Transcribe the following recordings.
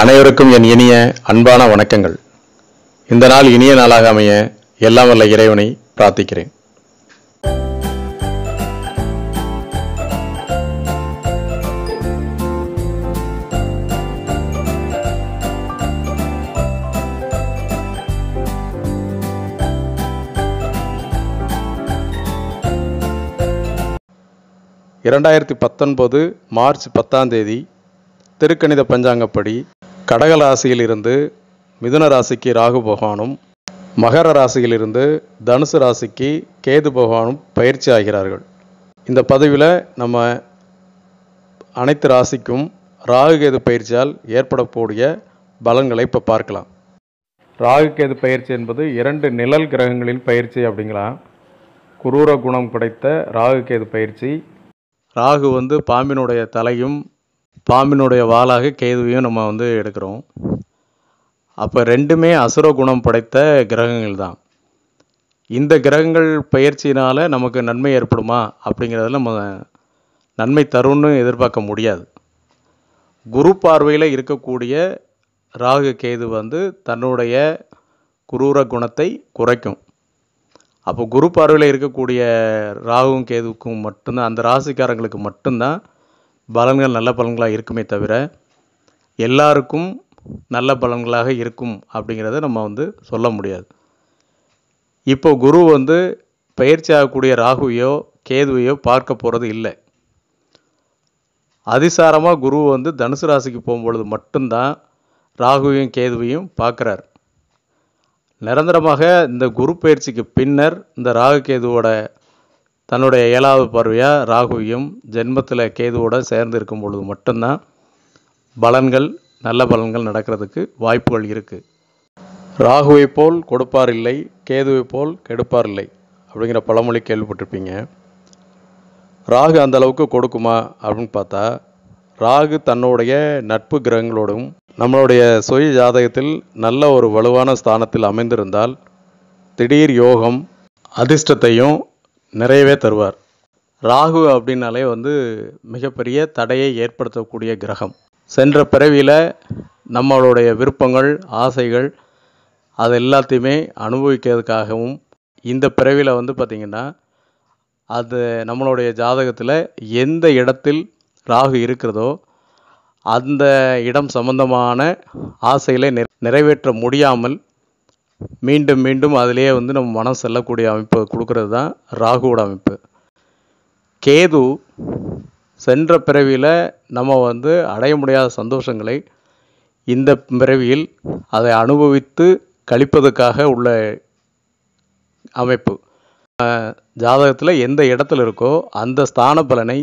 அனைவருக்கும் என் இனிய அன்பான வணக்கங்கள். இந்த நாள் இனிய நாளாக அமைய எல்லாம் வல்ல இறைவனை பிரார்த்திக்கிறேன். இரண்டாயிரத்தி பத்தொன்பது மார்ச் பத்தாம் தேதி திருக்கணித பஞ்சாங்கப்படி கடக ராசியிலிருந்து மிதுன ராசிக்கு ராகு பகவானும் மகர ராசியிலிருந்து தனுசு ராசிக்கு கேது பகவானும் பயிற்சி ஆகிறார்கள். இந்த பதவியில் நம்ம அனைத்து ராசிக்கும் ராகு கேது பயிற்சியால் ஏற்படக்கூடிய பலன்களை இப்போ பார்க்கலாம். ராகு கேது பயிற்சி என்பது இரண்டு நிழல் கிரகங்களின் பயிற்சி அப்படிங்களாம் குரூர குணம் படைத்த ராகு கேது பயிற்சி. ராகு வந்து பாம்பினுடைய தலையும் பாம்பினுடைய வாலாக கேதுவையும் நம்ம வந்து எடுக்கிறோம். அப்போ ரெண்டுமே அசுர குணம் படைத்த கிரகங்கள் தான். இந்த கிரகங்கள் பயிற்சியினால் நமக்கு நன்மை ஏற்படுமா? அப்படிங்கிறதுல நம்ம நன்மை தரும்னு எதிர்பார்க்க முடியாது. குரு பார்வையில் இருக்கக்கூடிய ராகு கேது வந்து தன்னுடைய குரூர குணத்தை குறைக்கும். அப்போ குரு பார்வையில் இருக்கக்கூடிய ராகுவும் கேதுவுக்கும் மட்டும்தான் அந்த ராசிக்காரங்களுக்கு மட்டும்தான் பலன்கள் நல்ல பலன்களாக இருக்குமே தவிர எல்லாருக்கும் நல்ல பலன்களாக இருக்கும் அப்படிங்கிறத நம்ம வந்து சொல்ல முடியாது. இப்போ குரு வந்து பயிற்சி ஆகக்கூடிய ராகுவையோ கேதுவையோ பார்க்க போகிறது இல்லை. அதிசாரமாக குரு வந்து தனுசு ராசிக்கு போகும்பொழுது மட்டும்தான் ராகுவையும் கேதுவையும் பார்க்குறார். நிரந்தரமாக இந்த குரு பயிற்சிக்கு பின்னர் இந்த ராகு கேதுவோட தன்னுடைய ஏழாவது பார்வையாக ராகுவையும் ஜென்மத்தில் கேதுவோட சேர்ந்து இருக்கும் பொழுது மட்டும்தான் பலன்கள் நல்ல பலன்கள் நடக்கிறதுக்கு வாய்ப்புகள் இருக்குது ராகுவை போல் கொடுப்பார் இல்லை கேதுவை போல் கெடுப்பார் இல்லை அப்படிங்கிற பழமொழி கேள்விப்பட்டிருப்பீங்க. ராகு அந்த அளவுக்கு கொடுக்குமா அப்படின்னு பார்த்தா ராகு தன்னுடைய நட்பு கிரகங்களோடும் நம்மளுடைய சுய ஜாதகத்தில் நல்ல ஒரு வலுவான ஸ்தானத்தில் அமைந்திருந்தால் திடீர் யோகம் அதிர்ஷ்டத்தையும் நிறையவே தருவார். ராகு அப்படின்னாலே வந்து மிகப்பெரிய தடையை ஏற்படுத்தக்கூடிய கிரகம். சென்ற பிறவியில் நம்மளுடைய விருப்பங்கள் ஆசைகள் அது எல்லாத்தையுமே அனுபவிக்கிறதுக்காகவும் இந்த பிறவியில் வந்து பார்த்திங்கன்னா அது நம்மளுடைய ஜாதகத்தில் எந்த இடத்தில் ராகு இருக்கிறதோ அந்த இடம் சம்பந்தமான ஆசைகளை நிறை நிறைவேற்ற முடியாமல் மீண்டும் மீண்டும் அதிலேயே வந்து நம்ம மனம் செல்லக்கூடிய அமைப்பு கொடுக்கறது தான் ராகுவோட அமைப்பு. கேது சென்ற பிறவியில் நம்ம வந்து அடைய முடியாத சந்தோஷங்களை இந்த பிறவியில் அதை அனுபவித்து கழிப்பதற்காக உள்ள அமைப்பு. ஜாதகத்தில் எந்த இடத்துல இருக்கோ அந்த ஸ்தான பலனை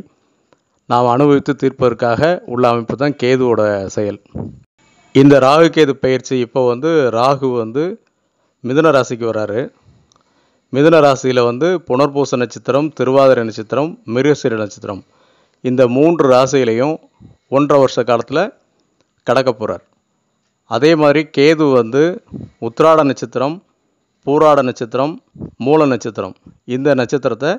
நாம் அனுபவித்து தீர்ப்பதற்காக உள்ள அமைப்பு தான் கேதுவோட செயல். இந்த ராகு கேது பயிற்சி இப்போ வந்து ராகு வந்து மிதுன ராசிக்கு வராரு. மிதுன ராசியில் வந்து புனர்பூச நட்சத்திரம் திருவாதிரை நட்சத்திரம் மிருகசீர நட்சத்திரம். இந்த மூன்று ராசியிலையும் ஒன்றரை வருஷ காலத்தில் கடக்க போகிறார் அதே மாதிரி கேது வந்து உத்ராட நட்சத்திரம் பூராட நட்சத்திரம் மூல நட்சத்திரம். இந்த நட்சத்திரத்தை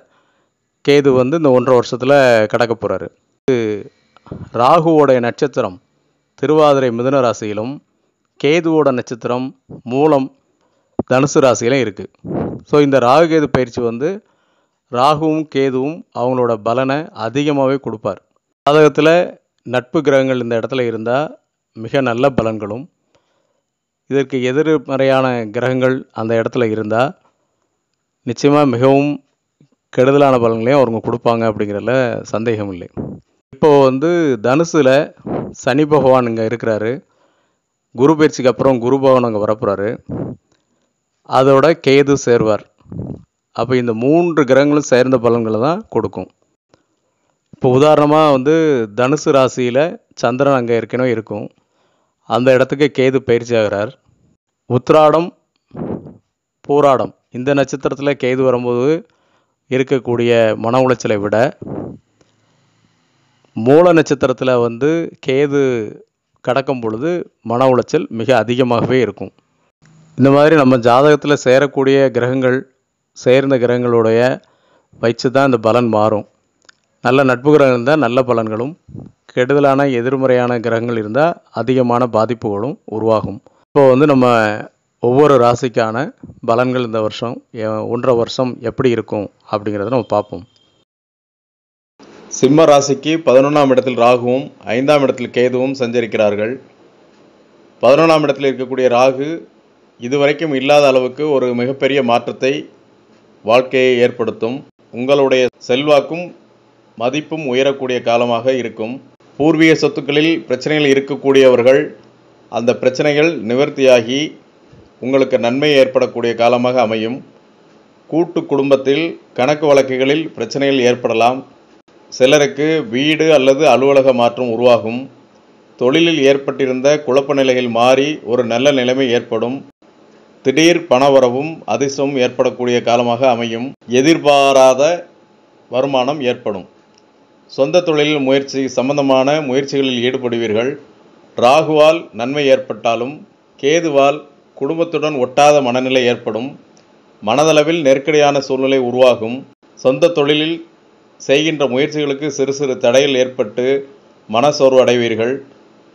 கேது வந்து இந்த ஒன்றரை வருஷத்தில் கடக்க போகிறாரு ராகுவோடைய நட்சத்திரம் திருவாதிரை மிதுன ராசியிலும் கேதுவோட நட்சத்திரம் மூலம் தனுசு ராசியிலும் இருக்குது ஸோ இந்த ராகு கேது பயிற்சி வந்து ராகுவும் கேதுவும் அவங்களோட பலனை அதிகமாகவே கொடுப்பார். ஜாதகத்தில் நட்பு கிரகங்கள் இந்த இடத்துல இருந்தால் மிக நல்ல பலன்களும் இதற்கு எதிர்மறையான கிரகங்கள் அந்த இடத்துல இருந்தால் நிச்சயமாக மிகவும் கெடுதலான பலன்களையும் அவங்க கொடுப்பாங்க அப்படிங்கிறதுல சந்தேகம் இல்லை. இப்போது வந்து தனுசில் சனி பகவான் இங்கே இருக்கிறாரு. குரு பயிற்சிக்கு அப்புறம் குரு பகவான் அங்கே வரப்போகிறாரு அதோட கேது சேர்வார். அப்போ இந்த மூன்று கிரகங்களும் சேர்ந்த பலன்களை தான் கொடுக்கும். இப்போ உதாரணமாக வந்து தனுசு ராசியில் சந்திரன் அங்கே ஏற்கனவே இருக்கும். அந்த இடத்துக்கு கேது பயிற்சி ஆகிறார். உத்ராடம் பூராடம். இந்த நட்சத்திரத்தில் கேது வரும்போது இருக்கக்கூடிய மன உளைச்சலை விட மூல நட்சத்திரத்தில் வந்து கேது கடக்கும் பொழுது மன உளைச்சல் மிக அதிகமாகவே இருக்கும். இந்த மாதிரி நம்ம ஜாதகத்தில் சேரக்கூடிய கிரகங்கள் சேர்ந்த கிரகங்களுடைய வச்சு தான் இந்த பலன் மாறும். நல்ல நட்பு கிரகம் இருந்தால் நல்ல பலன்களும் கெடுதலான எதிர்மறையான கிரகங்கள் இருந்தால் அதிகமான பாதிப்புகளும் உருவாகும். இப்போ வந்து நம்ம ஒவ்வொரு ராசிக்கான பலன்கள் இந்த வருஷம் ஒன்றரை வருஷம் எப்படி இருக்கும் அப்படிங்கிறத நம்ம பார்ப்போம். சிம்ம ராசிக்கு பதினொன்றாம் இடத்தில் ராகுவும் ஐந்தாம் இடத்தில் கேதுவும் சஞ்சரிக்கிறார்கள். பதினொன்றாம் இடத்தில் இருக்கக்கூடிய ராகு இதுவரைக்கும் இல்லாத அளவுக்கு ஒரு மிகப்பெரிய மாற்றத்தை வாழ்க்கையை ஏற்படுத்தும். உங்களுடைய செல்வாக்கும் மதிப்பும் உயரக்கூடிய காலமாக இருக்கும். பூர்வீக சொத்துக்களில் பிரச்சனைகள் இருக்கக்கூடியவர்கள் அந்த பிரச்சனைகள் நிவர்த்தியாகி உங்களுக்கு நன்மை ஏற்படக்கூடிய காலமாக அமையும். கூட்டு குடும்பத்தில் கணக்கு வழக்குகளில் பிரச்சனைகள் ஏற்படலாம். சிலருக்கு வீடு அல்லது அலுவலக மாற்றம் உருவாகும். தொழிலில் ஏற்பட்டிருந்த குழப்ப நிலைகள் மாறி ஒரு நல்ல நிலைமை ஏற்படும். திடீர் பணவரவும் அதிர்ஷ்டமும் ஏற்படக்கூடிய காலமாக அமையும். எதிர்பாராத வருமானம் ஏற்படும். சொந்த தொழில் முயற்சி சம்பந்தமான முயற்சிகளில் ஈடுபடுவீர்கள். ராகுவால் நன்மை ஏற்பட்டாலும் கேதுவால் குடும்பத்துடன் ஒட்டாத மனநிலை ஏற்படும். மனதளவில் நெருக்கடியான சூழ்நிலை உருவாகும். சொந்த தொழிலில் செய்கின்ற முயற்சிகளுக்கு சிறு சிறு தடைகள் ஏற்பட்டு மனசோர்வு அடைவீர்கள்.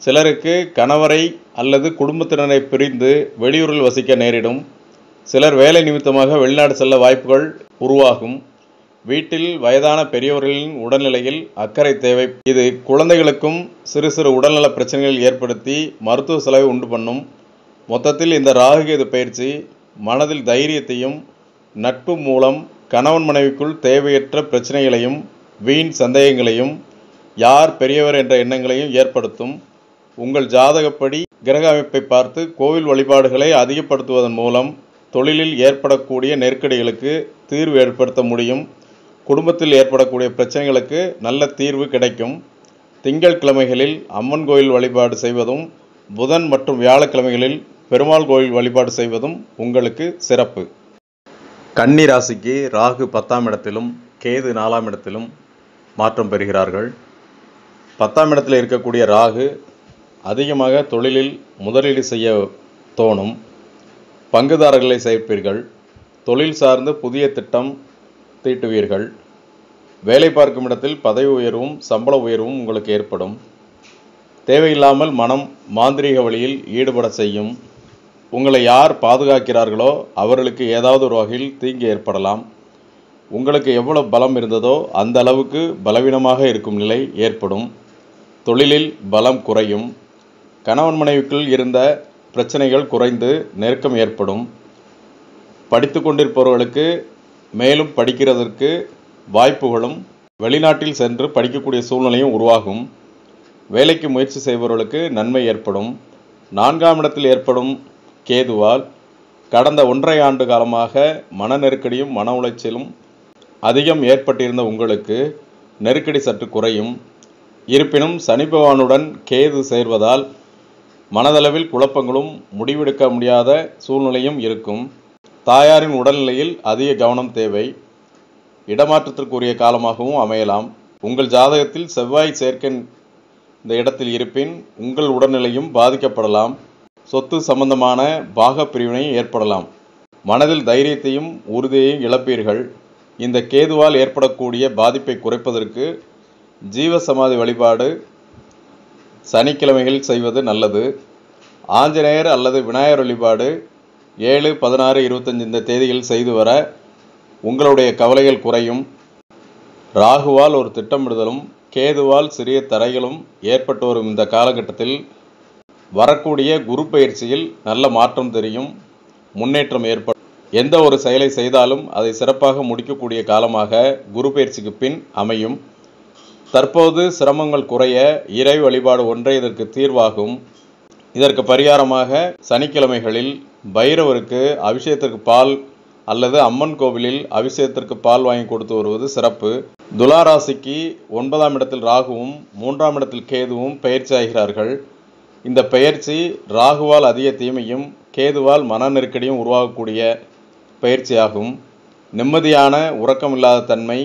சிலருக்கு கணவரை அல்லது குடும்பத்தினரை பிரிந்து வெளியூரில் வசிக்க நேரிடும். சிலர் வேலை நிமித்தமாக வெளிநாடு செல்ல வாய்ப்புகள் உருவாகும். வீட்டில் வயதான பெரியவர்களின் உடல்நிலையில் அக்கறை தேவை. இது குழந்தைகளுக்கும் சிறு சிறு உடல்நல பிரச்சனைகள் ஏற்படுத்தி மருத்துவ செலவை உண்டு பண்ணும். மொத்தத்தில் இந்த ராகுகேது பயிற்சி மனதில் தைரியத்தையும் நட்பு மூலம் கணவன் மனைவிக்குள் தேவையற்ற பிரச்சனைகளையும் வீண் சந்தேகங்களையும் யார் பெரியவர் என்ற எண்ணங்களையும் ஏற்படுத்தும். உங்கள் ஜாதகப்படி கிரக அமைப்பை பார்த்து கோவில் வழிபாடுகளை அதிகப்படுத்துவதன் மூலம் தொழிலில் ஏற்படக்கூடிய நெருக்கடிகளுக்கு தீர்வு ஏற்படுத்த முடியும். குடும்பத்தில் ஏற்படக்கூடிய பிரச்சனைகளுக்கு நல்ல தீர்வு கிடைக்கும். திங்கள் கிழமைகளில் அம்மன் கோயில் வழிபாடு செய்வதும் புதன் மற்றும் வியாழக்கிழமைகளில் பெருமாள் கோயில் வழிபாடு செய்வதும் உங்களுக்கு சிறப்பு. கன்னி ராசிக்கு ராகு பத்தாம் இடத்திலும் கேது நாலாம் இடத்திலும் மாற்றம் பெறுகிறார்கள். பத்தாம் இடத்தில் இருக்கக்கூடிய ராகு அதிகமாக தொழிலில் முதலீடு செய்ய தோணும். பங்குதாரர்களை சேர்ப்பீர்கள். தொழில் சார்ந்து புதிய திட்டம் தீட்டுவீர்கள். வேலை பார்க்கும் இடத்தில் பதவி உயர்வும் சம்பள உயர்வும் உங்களுக்கு ஏற்படும். தேவையில்லாமல் மனம் மாந்திரீக வழியில் ஈடுபட செய்யும். உங்களை யார் பாதுகாக்கிறார்களோ அவர்களுக்கு ஏதாவது ஒரு வகையில் தீங்கு ஏற்படலாம். உங்களுக்கு எவ்வளவு பலம் இருந்ததோ அந்த அளவுக்கு பலவீனமாக இருக்கும் நிலை ஏற்படும். தொழிலில் பலம் குறையும். கணவன் மனைவிக்குள் இருந்த பிரச்சனைகள் குறைந்து நெருக்கம் ஏற்படும். படித்து கொண்டிருப்பவர்களுக்கு மேலும் படிக்கிறதற்கு வாய்ப்புகளும் வெளிநாட்டில் சென்று படிக்கக்கூடிய சூழ்நிலையும் உருவாகும். வேலைக்கு முயற்சி செய்பவர்களுக்கு நன்மை ஏற்படும். நான்காம் இடத்தில் ஏற்படும் கேதுவால் கடந்த ஒன்றரை ஆண்டு காலமாக மன நெருக்கடியும் மன உளைச்சலும் அதிகம் ஏற்பட்டிருந்த உங்களுக்கு நெருக்கடி சற்று குறையும். இருப்பினும் சனி பகவானுடன் கேது சேர்வதால் மனதளவில் குழப்பங்களும் முடிவெடுக்க முடியாத சூழ்நிலையும் இருக்கும். தாயாரின் உடல்நிலையில் அதிக கவனம் தேவை. இடமாற்றத்திற்குரிய காலமாகவும் அமையலாம். உங்கள் ஜாதகத்தில் செவ்வாய் சேர்க்கை இந்த இடத்தில் இருப்பின் உங்கள் உடல்நிலையும் பாதிக்கப்படலாம். சொத்து சம்பந்தமான பாக பிரிவினையும் ஏற்படலாம். மனதில் தைரியத்தையும் உறுதியையும் இழப்பீர்கள். இந்த கேதுவால் ஏற்படக்கூடிய பாதிப்பை குறைப்பதற்கு ஜீவ சமாதி வழிபாடு சனிக்கிழமைகள் செய்வது நல்லது. ஆஞ்சநேயர் அல்லது விநாயகர் வழிபாடு ஏழு பதினாறு இருபத்தஞ்சு இந்த தேதியில் செய்து வர உங்களுடைய கவலைகள் குறையும். ராகுவால் ஒரு திட்டமிடுதலும் கேதுவால் சிறிய தடைகளும் ஏற்பட்டு வரும் இந்த காலகட்டத்தில் வரக்கூடிய குரு பயிற்சியில் நல்ல மாற்றம் தெரியும். முன்னேற்றம் ஏற்படும். எந்த ஒரு செயலை செய்தாலும் அதை சிறப்பாக முடிக்கக்கூடிய காலமாக குரு பயிற்சிக்கு பின் அமையும். தற்போது சிரமங்கள் குறைய இறை வழிபாடு ஒன்றே இதற்கு தீர்வாகும். இதற்கு பரிகாரமாக சனிக்கிழமைகளில் பைரவருக்கு அபிஷேகத்திற்கு பால் அல்லது அம்மன் கோவிலில் அபிஷேகத்திற்கு பால் வாங்கி கொடுத்து வருவது சிறப்பு. துலாராசிக்கு ஒன்பதாம் இடத்தில் ராகுவும் மூன்றாம் இடத்தில் கேதுவும் பயிற்சி ஆகிறார்கள். இந்த பயிற்சி ராகுவால் அதிக தீமையும் கேதுவால் மன நெருக்கடியும் உருவாகக்கூடிய பயிற்சியாகும் நிம்மதியான உறக்கமில்லாத தன்மை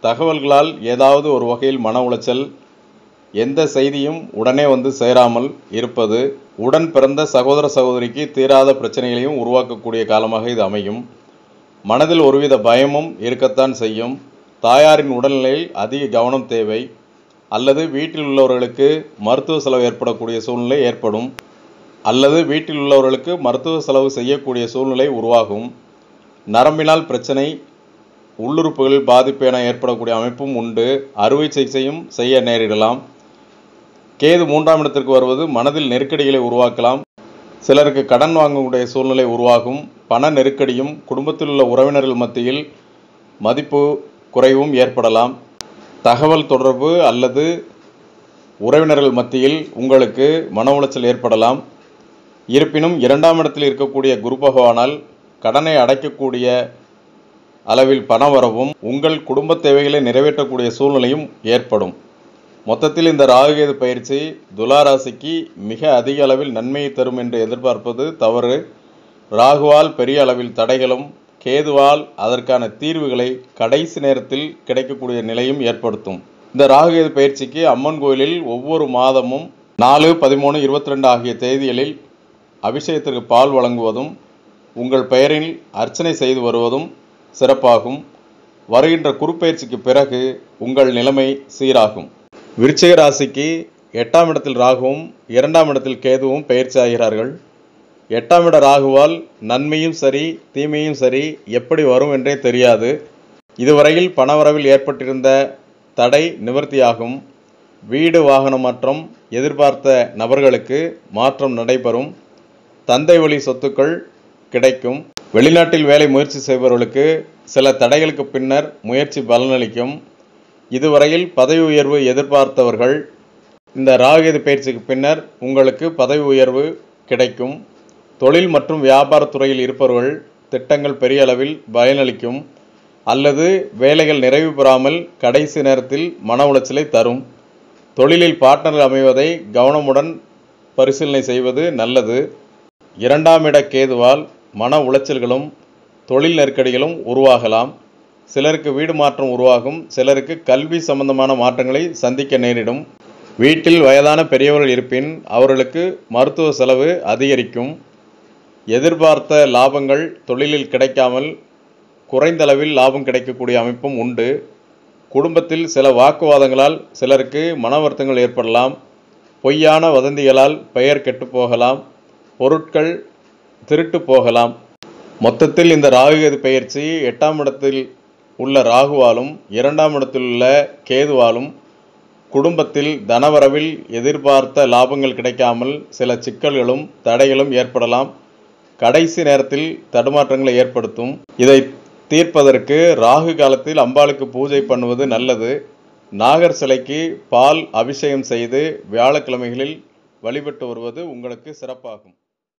தகவல்களால் ஏதாவது ஒரு வகையில் மன உளைச்சல் எந்த செய்தியும் உடனே வந்து சேராமல் இருப்பது உடன் பிறந்த சகோதர சகோதரிக்கு தீராத பிரச்சனைகளையும் உருவாக்கக்கூடிய காலமாக இது அமையும். மனதில் ஒருவித பயமும் இருக்கத்தான் செய்யும். தாயாரின் உடல்நிலையில் அதிக கவனம் தேவை. அல்லது வீட்டில் உள்ளவர்களுக்கு மருத்துவ செலவு ஏற்படக்கூடிய சூழ்நிலை ஏற்படும். அல்லது வீட்டில் உள்ளவர்களுக்கு மருத்துவ செலவு செய்யக்கூடிய சூழ்நிலை உருவாகும். நரம்பினால் பிரச்சனை உள்ளுறுப்புகளில் பாதிப்பு என ஏற்படக்கூடிய அமைப்பும் உண்டு. அறுவை சிகிச்சையும் செய்ய நேரிடலாம். கேது மூன்றாம் இடத்திற்கு வருவது மனதில் நெருக்கடிகளை உருவாக்கலாம். சிலருக்கு கடன் வாங்கக்கூடிய சூழ்நிலை உருவாகும். பண நெருக்கடியும் குடும்பத்தில் உள்ள உறவினர்கள் மத்தியில் மதிப்பு குறைவும் ஏற்படலாம். தகவல் தொடர்பு அல்லது உறவினர்கள் மத்தியில் உங்களுக்கு மன உளைச்சல் ஏற்படலாம். இருப்பினும் இரண்டாம் இடத்தில் இருக்கக்கூடிய குரு பகவானால் கடனை அடைக்கக்கூடிய அளவில் பணவரவும் உங்கள் குடும்ப தேவைகளை நிறைவேற்றக்கூடிய சூழ்நிலையும் ஏற்படும். மொத்தத்தில் இந்த ராகுகேது பயிற்சி துலாராசிக்கு மிக அதிக அளவில் நன்மையை தரும் என்று எதிர்பார்ப்பது தவறு. ராகுவால் பெரிய அளவில் தடைகளும் கேதுவால் அதற்கான தீர்வுகளை கடைசி நேரத்தில் கிடைக்கக்கூடிய நிலையும் ஏற்படுத்தும். இந்த ராகுகேது பயிற்சிக்கு அம்மன் கோயிலில் ஒவ்வொரு மாதமும் நாலு பதிமூணு இருபத்தி ரெண்டு ஆகிய தேதிகளில் அபிஷேகத்திற்கு பால் வழங்குவதும் உங்கள் பெயரில் அர்ச்சனை செய்து வருவதும் சிறப்பாகும். வருகின்ற குறுப்பெயர்ச்சிக்கு பிறகு உங்கள் நிலைமை சீராகும். விருச்சிக ராசிக்கு எட்டாம் இடத்தில் ராகுவும் இரண்டாம் இடத்தில் கேதுவும் பயிற்சி ஆகிறார்கள். எட்டாம் இட ராகுவால் நன்மையும் சரி தீமையும் சரி எப்படி வரும் என்றே தெரியாது. இதுவரையில் பணவரவில் ஏற்பட்டிருந்த தடை நிவர்த்தியாகும். வீடு வாகனம் மற்றும் எதிர்பார்த்த நபர்களுக்கு மாற்றம் நடைபெறும். தந்தை வழி சொத்துக்கள் கிடைக்கும். வெளிநாட்டில் வேலை முயற்சி செய்பவர்களுக்கு சில தடைகளுக்கு பின்னர் முயற்சி பலனளிக்கும். இதுவரையில் பதவி உயர்வு எதிர்பார்த்தவர்கள் இந்த ராகுகேது பயிற்சிக்கு பின்னர் உங்களுக்கு பதவி உயர்வு கிடைக்கும். தொழில் மற்றும் வியாபாரத்துறையில் இருப்பவர்கள் திட்டங்கள் பெரிய அளவில் பயனளிக்கும். அல்லது வேலைகள் நிறைவு பெறாமல் கடைசி நேரத்தில் மன உளைச்சலை தரும். தொழிலில் பார்ட்னர் அமைவதை கவனமுடன் பரிசீலனை செய்வது நல்லது. இரண்டாம் இட கேதுவால் மன உளைச்சல்களும் தொழில் நெருக்கடிகளும் உருவாகலாம். சிலருக்கு வீடு மாற்றம் உருவாகும். சிலருக்கு கல்வி சம்பந்தமான மாற்றங்களை சந்திக்க நேரிடும். வீட்டில் வயதான பெரியவர்கள் இருப்பின் அவர்களுக்கு மருத்துவ செலவு அதிகரிக்கும். எதிர்பார்த்த லாபங்கள் தொழிலில் கிடைக்காமல் குறைந்த அளவில் லாபம் கிடைக்கக்கூடிய அமைப்பும் உண்டு. குடும்பத்தில் சில வாக்குவாதங்களால் சிலருக்கு மன வருத்தங்கள் ஏற்படலாம். பொய்யான வதந்திகளால் பெயர் கெட்டுப் போகலாம். பொருட்கள் திருட்டு போகலாம். மொத்தத்தில் இந்த ராகுகேது பெயர்ச்சி எட்டாம் இடத்தில் உள்ள ராகுவாலும் இரண்டாம் இடத்தில் உள்ள கேதுவாலும் குடும்பத்தில் தனவரவில் எதிர்பார்த்த லாபங்கள் கிடைக்காமல் சில சிக்கல்களும் தடைகளும் ஏற்படலாம். கடைசி நேரத்தில் தடுமாற்றங்களை ஏற்படுத்தும். இதை தீர்ப்பதற்கு ராகு காலத்தில் அம்பாளுக்கு பூஜை பண்ணுவது நல்லது. நாகர் சிலைக்கு பால் அபிஷேகம் செய்து வியாழக்கிழமைகளில் வழிபட்டு வருவது உங்களுக்கு சிறப்பாகும்.